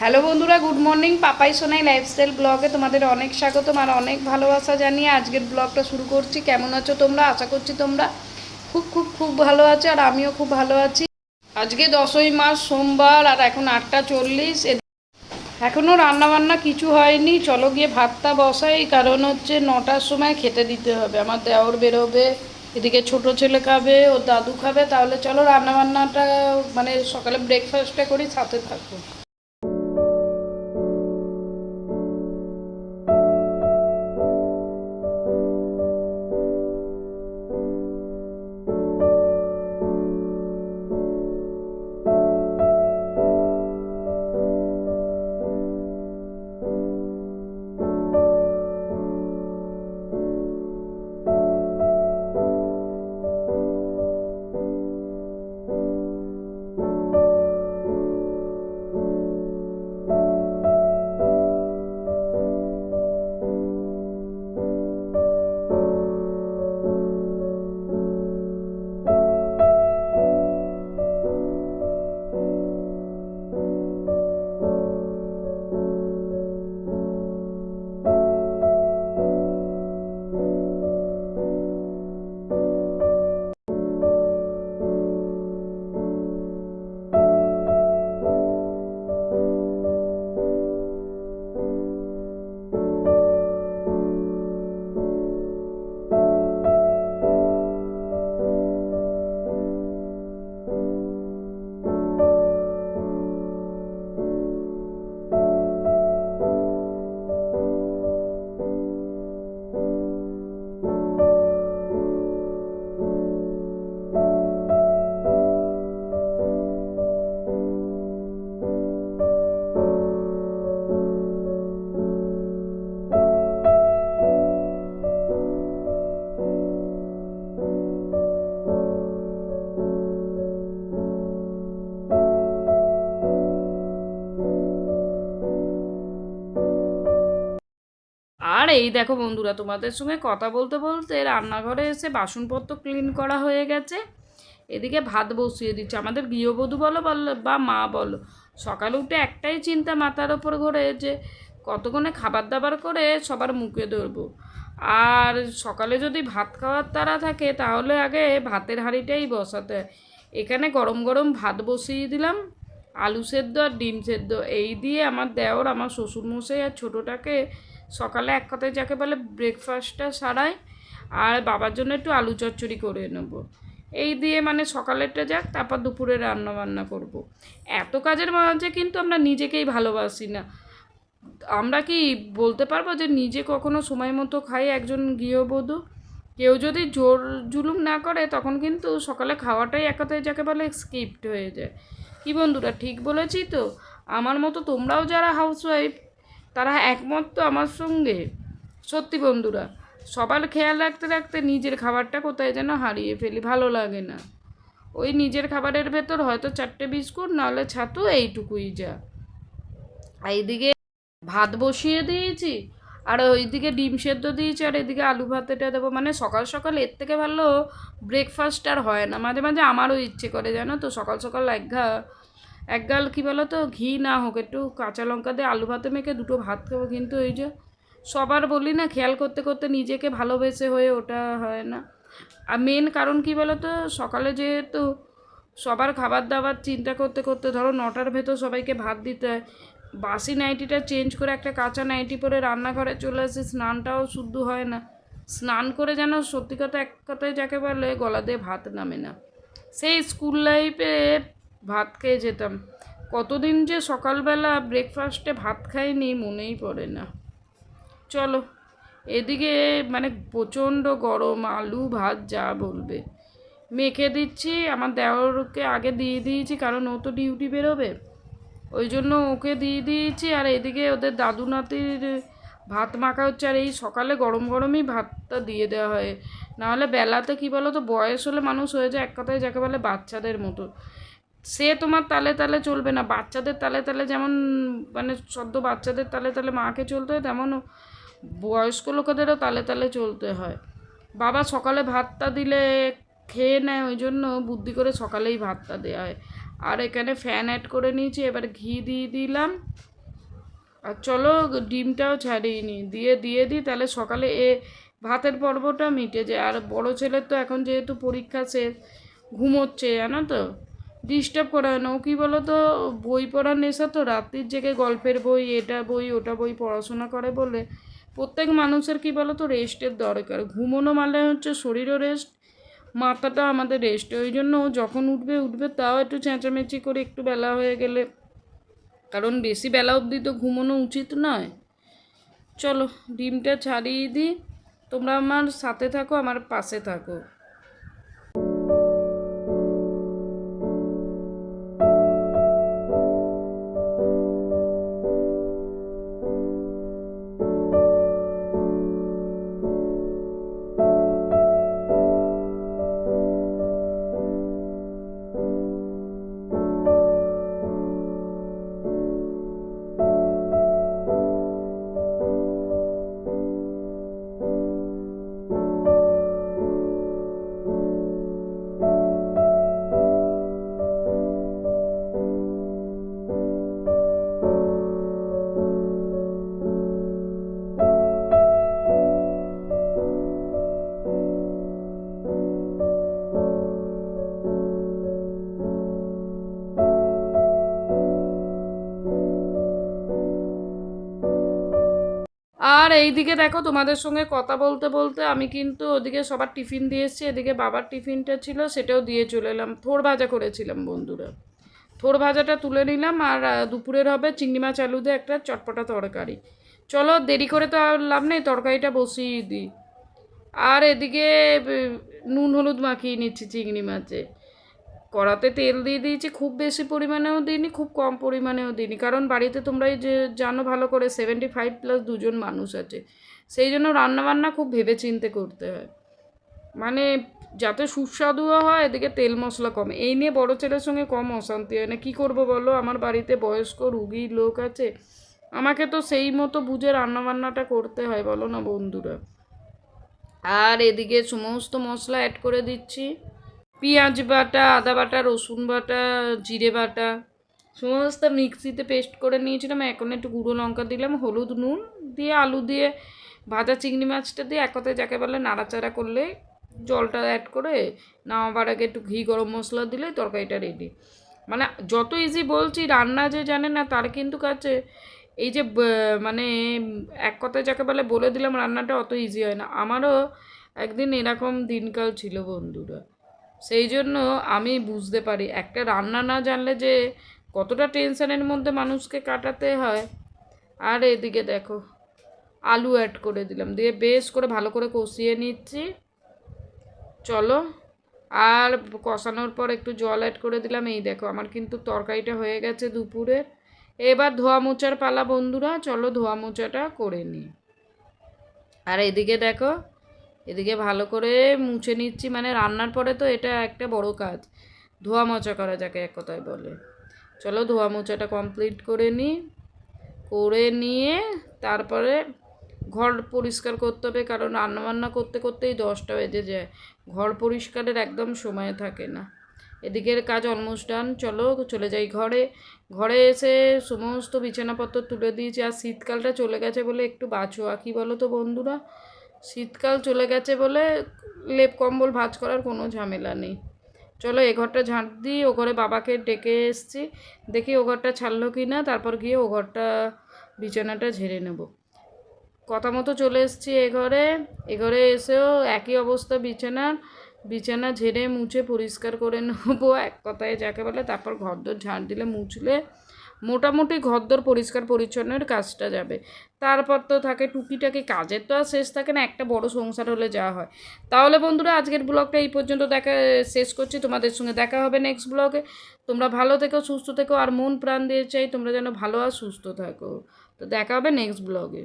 Hello বন্ধুরা, good morning. Papai Sonai lifestyle ব্লগে তোমাদের অনেক স্বাগতম আর অনেক ভালোবাসা জানিয়ে আজকের ব্লগটা শুরু করছি। কেমন আছো তোমরা? আশা করছি তোমরা খুব খুব খুব ভালো আছো আর আমিও খুব ভালো আছি। আজকে দশই মাস সোমবার আর এখন আটটা চল্লিশ। এখনও রান্নাবান্না কিছু হয়নি। চলো গিয়ে ভাতটা বসাই। কারণ হচ্ছে নটার সময় খেতে দিতে হবে। আমার দেওর বেরোবে, এদিকে ছোট ছেলে খাবে, ওর দাদু খাবে। তাহলে চলো রান্নাবান্নাটা মানে সকালে ব্রেকফাস্টটা করি, সাথে থাকব এই দেখো বন্ধুরা, তোমাদের সঙ্গে কথা বলতে বলতে রান্নাঘরে এসে বাসনপত্র ক্লিন করা হয়ে গেছে। এদিকে ভাত বসিয়ে দিচ্ছে। আমাদের গৃহবধূ বলো বা মা বলো, সকালে উঠে একটাই চিন্তা মাথার ওপর ঘোরে যে কতক্ষণে খাবার দাবার করে সবার মুখে ধরবো। আর সকালে যদি ভাত খাওয়ার তারা থাকে, তাহলে আগে ভাতের হাঁড়িটাই বসাতে। এখানে গরম গরম ভাত বসিয়ে দিলাম। আলু সেদ্ধ আর ডিম সেদ্ধ। এই দিয়ে আমার দেওর, আমার শ্বশুরমশাই আর ছোটোটাকে সকালে এক কথায় যাকে বলে ব্রেকফাস্টটা সারাই, আর বাবার জন্য একটু আলু চচ্চড়ি করে নেব। এই দিয়ে মানে সকালেরটা যাক, তারপর দুপুরে রান্না বান্না করব। এত কাজের মাঝে কিন্তু আমরা নিজেকেই ভালোবাসি না। আমরা কি বলতে পারব যে নিজে কখনো সময় মতো খাই একজন গৃহবধূ? কেউ যদি জোর জুলুম না করে, তখন কিন্তু সকালে খাওয়াটাই এক কথায় যাকে বলে স্কিপ্ট হয়ে যায়। কি বন্ধুরা, ঠিক বলেছি তো? আমার মতো তোমরাও যারা হাউসওয়াইফ তারা একমত তো আমার সঙ্গে। সত্যি বন্ধুরা, সবার খেয়াল রাখতে রাখতে নিজের খাবারটা কোথায় যেন হারিয়ে ফেলি, ভালো লাগে না। ওই নিজের খাবারের ভেতর হয়তো চারটে বিস্কুট, নাহলে ছাতু এইটুকুই যা। এইদিকে ভাত বসিয়ে দিয়েছি, আর ওইদিকে ডিম সেদ্ধ দিয়েছি, আর এদিকে আলু ভাতেটা দেবো। মানে সকাল সকাল এর থেকে ভালো ব্রেকফাস্ট আর হয় না। মাঝে মাঝে আমারও ইচ্ছে করে, জানো তো, সকাল সকাল এক ঘা এক গাল কী বলো তো? ঘি না হোক, একটু কাঁচা লঙ্কা দিয়ে আলু ভাতে মেখে দুটো ভাত খাব কিন্তু ওই যে সবার বলি না, খেয়াল করতে করতে নিজেকে ভালোবেসে হয়ে ওটা হয় না। আর মেন কারণ কী বলো তো? সকালে যেহেতু সবার খাবার দাবার চিন্তা করতে করতে ধরো নটার ভেতর সবাইকে ভাত দিতে হয়, বাসি নাইটিটা চেঞ্জ করে একটা কাঁচা নাইটি পরে রান্নাঘরে চলে আসি, স্নানটাও শুদ্ধ হয় না। স্নান করে যেন সত্যি কথা এক কথায় যাকে বলে গলা দিয়ে ভাত নামে না। সেই স্কুল লাইফে ভাত খেয়ে যেতাম। কতদিন যে সকালবেলা ব্রেকফাস্টে ভাত খাইনি মনেই পড়ে না। চলো, এদিকে মানে প্রচণ্ড গরম, আলু ভাত যা বলবে। মেখে দিচ্ছি, আমার দেওরকে আগে দিয়ে দিয়েছি, কারণ ও তো ডিউটি বেরোবে। ওই জন্য ওকে দিয়ে দিয়েছি, আর এদিকে ওদের দাদু নাতির ভাত মাখা হচ্ছে, আর এই সকালে গরম গরমই ভাতটা দিয়ে দেওয়া হয়। নাহলে বেলাতে কী বলো তো বয়স হলে মানুষ হয়ে যায়, এক কথায় যাকে বলে বাচ্চাদের মতো। সে তোমার তালে তালে চলবে না। বাচ্চাদের তালে তালে যেমন মানে সদ্য বাচ্চাদের তালে তালে মাকে চলতে হয়, তেমন বয়স্ক লোকেদেরও তালে তালে চলতে হয়। বাবা সকালে ভাতটা দিলে খেয়ে নেয়, ওই জন্য বুদ্ধি করে সকালেই ভাতটা দেওয়া হয়। আর এখানে ফ্যান অ্যাড করে নিয়েছি, এবার ঘি দিয়ে দিলাম। আর চলো ডিমটাও ছাড়িয়ে নিই। দিয়ে দিয়ে দিই, তাহলে সকালে এ ভাতের পর্বটা মিটে যায়। আর বড় ছেলের তো এখন যেহেতু পরীক্ষা শেষ, ঘুমোচ্ছে, জানো তো? ডিস্টার্ব করা হয় না। ও কী বলো তো বই পড়ার নেশা তো, রাত্রির জেগে গল্পের বই, এটা বই, ওটা বই পড়াশোনা করে বলে। প্রত্যেক মানুষের কী বলো তো রেস্টের দরকার। ঘুমোনো মানে হচ্ছে শরীরও রেস্ট মাথাটা আমাদের রেস্ট ওই জন্য যখন উঠবে উঠবে তাও একটু চেঁচামেচি করে একটু বেলা হয়ে গেলে। কারণ বেশি বেলা অবধি তো ঘুমোনো উচিত নয়। চলো, ডিমটা ছাড়িয়ে দিই। তোমরা আমার সাথে থাকো, আমার পাশে থাকো। এইদিকে দেখো তোমাদের সঙ্গে কথা বলতে বলতে আমি কিন্তু ওদিকে সবার টিফিন দিয়ে এসেছি, এদিকে বাবার টিফিনটা ছিল, সেটাও দিয়ে চলে এলাম। থোর ভাজা করেছিলাম বন্ধুরা। থোর ভাজাটা তুলে নিলাম আর দুপুরের হবে চিংড়ি মাছ আলু দিয়ে একটা চটপটা তরকারি। চলো দেরি করে তো আর লাভ নেই, তরকারিটা বসিয়ে দিই। আর এদিকে নুন হলুদ মাখিয়ে নিচ্ছি চিংড়ি মাছে। কড়াতে তেল দিয়ে দিয়েছি, খুব বেশি পরিমাণেও দিইনি, খুব কম পরিমাণেও দিইনি। কারণ বাড়িতে তোমরাই যে জানো ভালো করে সেভেন্টি ফাইভ প্লাস দুজন মানুষ আছে। সেই জন্য রান্নাবান্না খুব ভেবে চিন্তে করতে হয়। মানে যাতে সুস্বাদুও হয়, এদিকে তেল মশলা কম। এই নিয়ে বড় ছেলের সঙ্গে কম অশান্তি হয় না। কী করব বলো? আমার বাড়িতে বয়স্ক রুগী লোক আছে। আমাকে তো সেই মতো বুঝে রান্নাবান্নাটা করতে হয়, বলো না বন্ধুরা। আর এদিকে সমস্ত মশলা অ্যাড করে দিচ্ছি। পেঁয়াজ বাটা, আদা বাটা, রসুন বাটা, জিরে বাটা, সমস্ত মিক্সিতে পেস্ট করে নিয়েছিলাম। এখন একটু গুঁড়ো লঙ্কা দিলাম, হলুদ নুন দিয়ে আলু দিয়ে ভাজা চিংড়ি মাছটা দিয়ে এক কথায় যাকে বলে নাড়াচাড়া করলে জলটা অ্যাড করে নামাবার আগে একটু ঘি গরম মশলা দিলে তরকারিটা রেডি মানে যত ইজি বলছি, রান্না যে জানে না তার কিন্তু কাছে এই যে মানে এক কথায় যাকে বলে বলে দিলাম, রান্নাটা অত ইজি হয় না। আমারও একদিন এরকম দিনকাল ছিল বন্ধুরা। সেই জন্য আমি বুঝতে পারি, একটা রান্না না জানলে যে কতটা টেনশানের মধ্যে মানুষকে কাটাতে হয়। আর এদিকে দেখো, আলু অ্যাড করে দিলাম, দিয়ে বেশ করে ভালো করে কষিয়ে নিচ্ছি। চলো, আর কষানোর পর একটু জল অ্যাড করে দিলাম, এই দেখো আমার কিন্তু তরকারিটা হয়ে গেছে দুপুরে। এবার ধোয়া মোচার পালা বন্ধুরা, চলো ধোয়া মোচাটা করে নিই। আর এদিকে দেখো এদিকে ভালো করে মুছে নিচ্ছি মানে রান্নার পরে তো এটা একটা বড় কাজ। ধোয়া মোচা করা যাকে এক কথায় বলে। চলো ধোয়া মোচাটা কমপ্লিট করে নিই করে নিয়ে তারপরে ঘর পরিষ্কার করতে হবে, কারণ রান্নাবান্না করতে করতেই দশটা বেজে যায়। ঘর পরিষ্কারের একদম সময় থাকে না। এদিকের কাজ অলমোস্ট ডান চলো চলে যাই ঘরে। ঘরে এসে সমস্ত বিছানাপত্র তুলে দিয়েছি। আর শীতকালটা চলে গেছে বলে একটু বাঁচোয়া কী বলো তো বন্ধুরা? শীতকাল চলে গেছে বলে লেপ কম্বল ভাঁজ করার কোনো ঝামেলা নেই। চলো এ ঘরটা ঝাঁট দিই, ও ঘরে বাবাকে ডেকে এসছি। দেখি ও ঘরটা ছাড়লো কি না, তারপর গিয়ে ও ঘরটা, বিছানাটা ঝেড়ে নেব। কথা মতো চলে এসেছি এ ঘরে। এ ঘরে এসেও একই অবস্থা বিছানার বিছানা ঝেড়ে মুছে পরিষ্কার করে নেব, এক কথায় যাকে বলে, তারপর ঘরদোর ঝাঁট দিলে মুছলে মোটামুটি ঘরদোর পরিষ্কার পরিচ্ছন্নের কাজটা যাবে। তারপর তো থাকে টুকিটাকি কাজের তো আর শেষ থাকে না, একটা বড় সংসার হলে যা হয়। তাহলে বন্ধুরা, আজকের ব্লগটা এই পর্যন্ত দেখা, শেষ করছি। তোমাদের সঙ্গে দেখা হবে নেক্সট ব্লগে। তোমরা ভালো থেকো, সুস্থ থেকো, আর মন প্রাণ দিয়ে চাই তোমরা যেন ভালো আর সুস্থ থাকো। তো দেখা হবে নেক্সট ব্লগে।